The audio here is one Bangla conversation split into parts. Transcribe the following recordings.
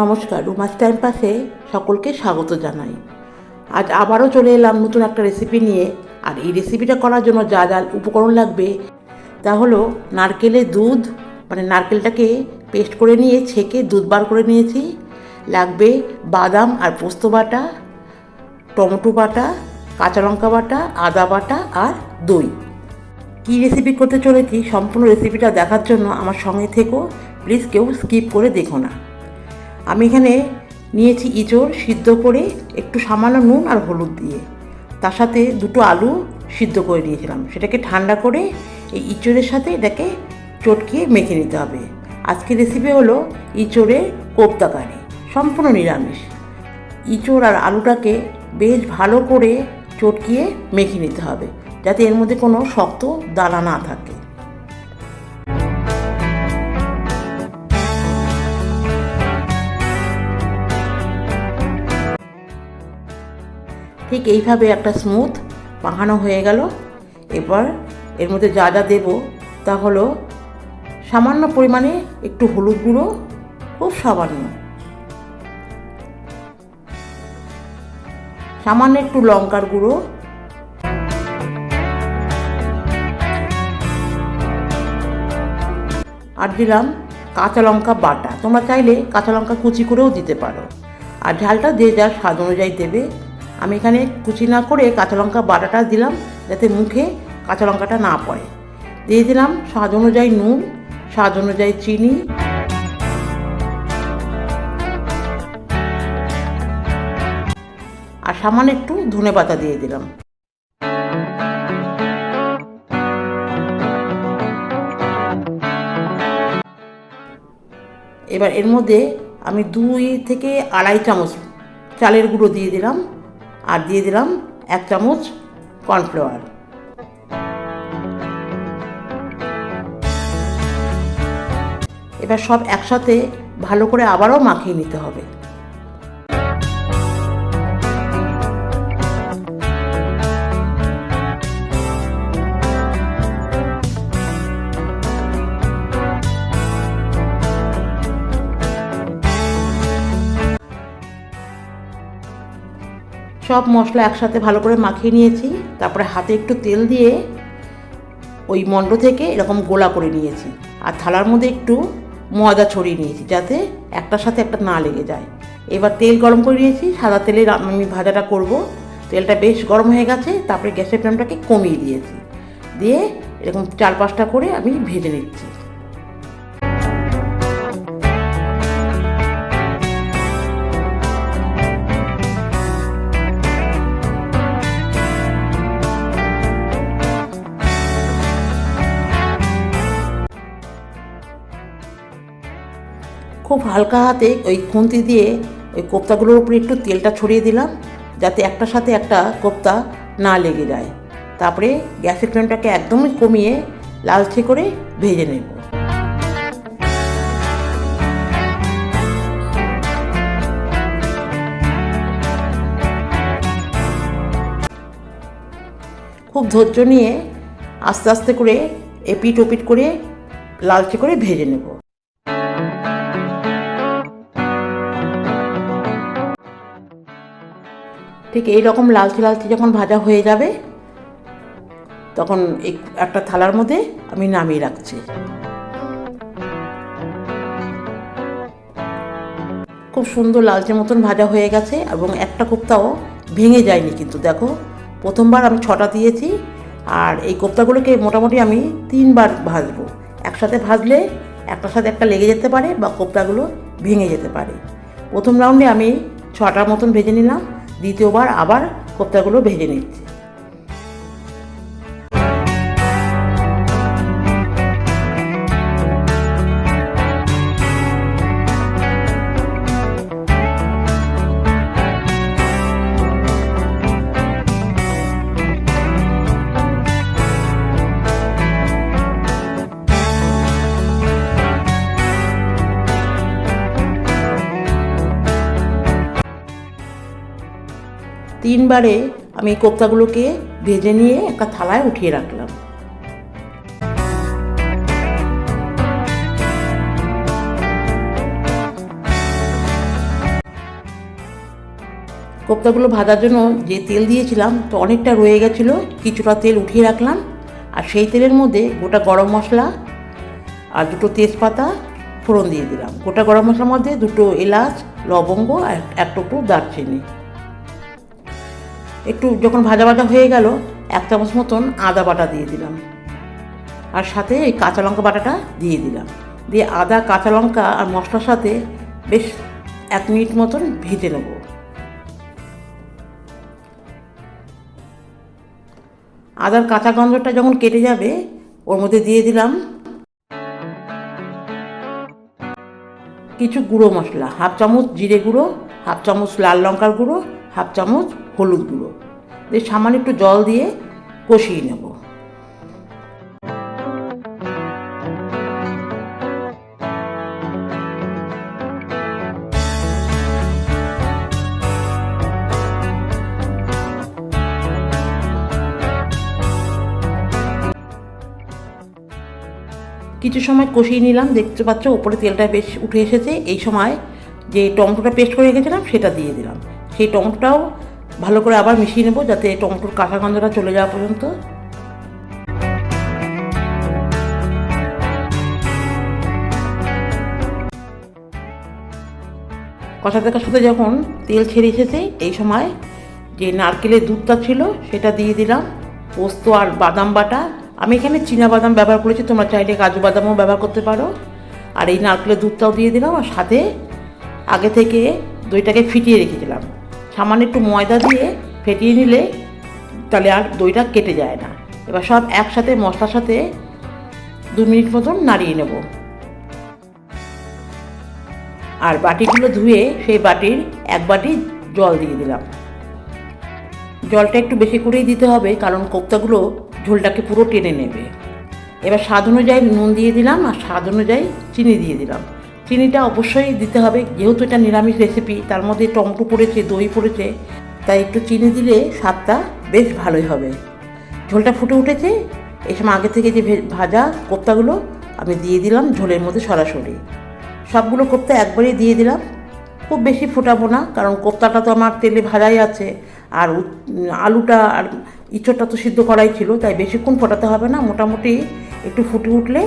নমস্কার, রুমাস টাইম পাসে সকলকে স্বাগত জানাই। আজ আবারও চলে এলাম নতুন একটা রেসিপি নিয়ে। আর এই রেসিপিটা করার জন্য যা যা উপকরণ লাগবে তা হলো নারকেলের দুধ। মানে নারকেলটাকে পেস্ট করে নিয়ে, ছেঁকে দুধ বার করে নিয়েছি। লাগবে বাদাম আর পোস্ত বাটা, টমেটো বাটা, কাঁচা লঙ্কা বাটা, আদা বাটা আর দই। কী রেসিপি করতে চলেছি, সম্পূর্ণ রেসিপিটা দেখার জন্য আমার সঙ্গে থেকেও প্লিজ কেউ স্কিপ করে দেখো না। আমি এখানে নিয়েছি ইঁচড় সিদ্ধ করে একটু সামান্য নুন আর হলুদ দিয়ে। তার সাথে দুটো আলু সিদ্ধ করে নিয়েছিলাম। সেটাকে ঠান্ডা করে এই ইঁচড়ের সাথে এটাকে চটকিয়ে মেখে নিতে হবে। আজকের রেসিপি হলো ইঁচড়ের কোপ্তাকারি সম্পূর্ণ নিরামিষ। ইঁচড় আর আলুটাকে বেশ ভালো করে চটকিয়ে মেখে নিতে হবে, যাতে এর মধ্যে কোনো শক্ত দানা না থাকে। ঠিক এইভাবে একটা স্মুথ মাখানো হয়ে গেল। এবার এর মধ্যে যা যা দেবো তা হলো সামান্য পরিমাণে একটু হলুদ গুঁড়ো খুব সামান্য। সামান্য একটু লঙ্কার গুঁড়ো। আর দিলাম কাঁচা লঙ্কা বাটা। তোমরা চাইলে কাঁচা লঙ্কা কুচি করেও দিতে পারো। আর ঝালটা যে যার স্বাদ অনুযায়ী দেবে। আমি এখানে কুচি না করে কাঁচা লঙ্কা বাটাটা দিলাম, যাতে মুখে কাঁচা লঙ্কাটা না পড়ে। দিয়ে দিলাম স্বাদ অনুযায়ী নুন, স্বাদ অনুযায়ী চিনি। আর সামান্য একটু ধনে পাতা দিয়ে দিলাম। এবার এর মধ্যে আমি দুই থেকে আড়াই চামচ চালের গুঁড়ো দিয়ে দিলাম। আর দিয়ে দিলাম এক চামচ কর্নফ্লাওয়ার। এবার সব একসাথে ভালো করে আবারও মাখিয়ে নিতে হবে। সব মশলা একসাথে ভালো করে মাখিয়ে নিয়েছি। তারপরে হাতে একটু তেল দিয়ে ওই মণ্ড থেকে এরকম গোলা করে নিয়েছি। আর থালার মধ্যে একটু ময়দা ছড়িয়ে নিয়েছি যাতে একটার সাথে একটা না লেগে যায়। এবার তেল গরম করে নিয়েছি, সাদা তেলে আমি ভাজাটা করব। তেলটা বেশ গরম হয়ে গেছে, তারপরে গ্যাসের ফ্লেমটাকে কমিয়ে দিয়েছি। দিয়ে এরকম চার পাঁচটা করে আমি ভেজে নিচ্ছি। খুব হালকা হাতে ওই খুন্তি দিয়ে ওই কোপ্তাগুলোর উপরে একটু তেলটা ছড়িয়ে দিলাম, যাতে একটার সাথে একটা কোপ্তা না লেগে যায়। তারপরে গ্যাসের ফ্লেমটাকে একদমই কমিয়ে লালচে করে ভেজে নেব। খুব ধৈর্য নিয়ে আস্তে আস্তে করে এপিট ওপিট করে লালচে করে ভেজে নেব। ঠিক এই রকম লালচে লালচে যখন ভাজা হয়ে যাবে, তখন এই একটা থালার মধ্যে আমি নামিয়ে রাখছি। খুব সুন্দর লালচে মতন ভাজা হয়ে গেছে এবং একটা কোপ্তাও ভেঙে যায়নি কিন্তু দেখো, প্রথমবার আমি ছটা দিয়েছি আর এই কোপ্তাগুলোকে মোটামুটি আমি তিনবার ভাজবো। একসাথে ভাজলে একটার সাথে একটা লেগে যেতে পারে বা কোপ্তাগুলো ভেঙে যেতে পারে। প্রথম রাউন্ডে আমি ছটার মতন ভেজে নিলাম। দ্বিতীয়বার আবার কোপ্তাগুলো ভেজে নিচ্ছি। তিনবারে আমি কোপ্তাগুলোকে ভেজে নিয়ে একটা থালায় উঠিয়ে রাখলাম। কোপ্তাগুলো ভাজার জন্য যে তেল দিয়েছিলাম, তো অনেকটা রয়ে গেছিল, কিছুটা তেল উঠিয়ে রাখলাম, আর সেই তেলের মধ্যে গোটা গরম মশলা আর দুটো তেজপাতা ফোড়ন দিয়ে দিলাম। গোটা গরম মশলার মধ্যে দুটো এলাচ, লবঙ্গ আর এক টুকরো দারচিনি। একটু যখন ভাজা ভাজা হয়ে গেল, এক চামচ মতন আদা বাটা দিয়ে দিলাম। আর সাথে এই কাঁচা লঙ্কা বাটাটা দিয়ে দিলাম। দিয়ে আদা, কাঁচা লঙ্কা আর মশলার সাথে বেশ এক মিনিট মতন ভেজে নেব। আদার কাঁচা গন্ধটা যখন কেটে যাবে, ওর মধ্যে দিয়ে দিলাম কিছু গুঁড়ো মশলা, হাফ চামচ জিরে গুঁড়ো, হাফ চামচ লাল লঙ্কার গুঁড়ো হাফ চামচ হলুদ গুঁড়ো। দিয়ে সামান্য একটু জল দিয়ে কষিয়ে নেব। কিছু সময় কষিয়ে নিলাম। দেখতে পাচ্ছ উপরে তেলটা বেশ উঠে এসেছে। এই সময় যে টমেটোটা পেস্ট করে রেখেছিলাম, সেটা দিয়ে দিলাম। সেই টমেটোটাও ভালো করে আবার মিশিয়ে নেব যাতে টমেটোর কাঁচা গন্ধটা চলে যাওয়া পর্যন্ত। কষাতে কষাতে যখন তেল ছেড়ে এসেছে, এই সময় যে নারকেলের দুধটা ছিল, সেটা দিয়ে দিলাম। পোস্ত আর বাদাম বাটা। আমি এখানে চীনা বাদাম ব্যবহার করেছি, তোমরা চাইলে কাজু বাদামও ব্যবহার করতে পারো। আর এই নারকেলের দুধটাও দিয়ে দিলাম, আর সাথে আগে থেকে দইটাকে ফিটিয়ে রেখেছিলাম সামান্য একটু ময়দা দিয়ে ফেটিয়ে নিলে তাহলে আর দইটা কেটে যায় না। এবার সব একসাথে মশলার সাথে দু মিনিট মতন নাড়িয়ে নেব। আর বাটিগুলো ধুয়ে সেই বাটির এক বাটি জল দিয়ে দিলাম। জলটা একটু বেশি করেই দিতে হবে, কারণ কোপ্তাগুলো ঝোলটাকে পুরো টেনে নেবে। এবার স্বাদ অনুযায়ী নুন দিয়ে দিলাম আর স্বাদ অনুযায়ী চিনি দিয়ে দিলাম। চিনিটা অবশ্যই দিতে হবে। যেহেতু এটা নিরামিষ রেসিপি তার মধ্যে টমেটো পড়েছে, দই পড়েছে, তাই একটু চিনি দিলে স্বাদটা বেশ ভালোই হবে। ঝোলটা ফুটে উঠেছে, এই সময় আগে থেকে যে ভাজা কোপ্তাগুলো আমি দিয়ে দিলাম ঝোলের মধ্যে সরাসরি। সবগুলো কোপ্তা একবারে দিয়ে দিলাম। খুব বেশি ফোটাবো না, কারণ কোপ্তাটা তো আমার তেলে ভাজাই আছে, আর আলুটা আর ইঁচড়টা তো সিদ্ধ করাই ছিল, তাই বেশিক্ষণ ফোটাতে হবে না। মোটামুটি একটু ফুটে উঠলে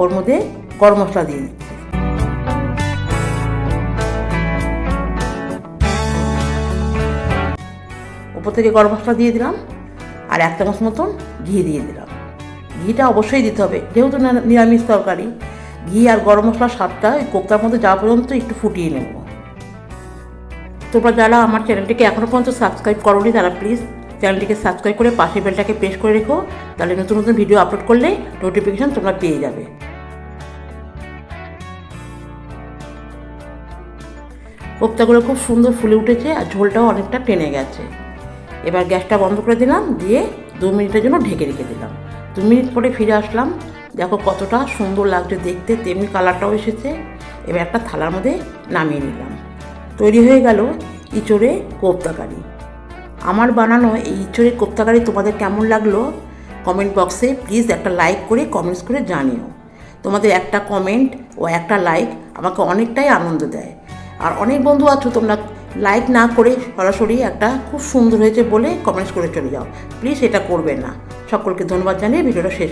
ওর মধ্যে গরম মশলা দিয়ে দিচ্ছি। উপর থেকে গরম মশলা দিয়ে দিলাম, আর এক চামচ মতন ঘি দিয়ে দিলাম। ঘিটা অবশ্যই দিতে হবে, যেহেতু নিরামিষ তরকারি, ঘি আর গরম মশলার স্বাদটা ওই কোপ্তার মধ্যে যাওয়া পর্যন্ত একটু ফুটিয়ে নেব। তোমরা যারা আমার চ্যানেলটিকে এখনও পর্যন্ত সাবস্ক্রাইব করোনি, তারা প্লিজ চ্যানেলটিকে সাবস্ক্রাইব করে পাশে বেলটাকে প্রেস করে রেখো, তাহলে নতুন নতুন ভিডিও আপলোড করলে নোটিফিকেশান তোমরা পেয়ে যাবে। কোপ্তাগুলো খুব সুন্দর ফুলে উঠেছে আর ঝোলটাও অনেকটা টেনে গেছে। এবার গ্যাসটা বন্ধ করে দিলাম, দিয়ে দু মিনিটের জন্য ঢেকে রেখে দিলাম। দু মিনিট পরে ফিরে আসলাম। দেখো কতটা সুন্দর লাগছে দেখতে, তেমনি কালারটাও এসেছে। এবার একটা থালার মধ্যে নামিয়ে নিলাম। তৈরি হয়ে গেল ইঁচড়ে কোপ্তাকারি আমার বানানো এই ইঁচড়ে কোপ্তাকারি তোমাদের কেমন লাগল কমেন্ট বক্সে প্লিজ একটা লাইক করে, কমেন্টস করে জানিও। তোমাদের একটা কমেন্ট ও একটা লাইক আমাকে অনেকটাই আনন্দ দেয়। আর অনেক বন্ধু আছো তোমরা লাইক না করে সরাসরি একটা খুব সুন্দর হয়েছে বলে কমেন্টস করে চলে যাও। প্লিজ এটা করবে না। সকলকে ধন্যবাদ জানিয়ে ভিডিওটা শেষ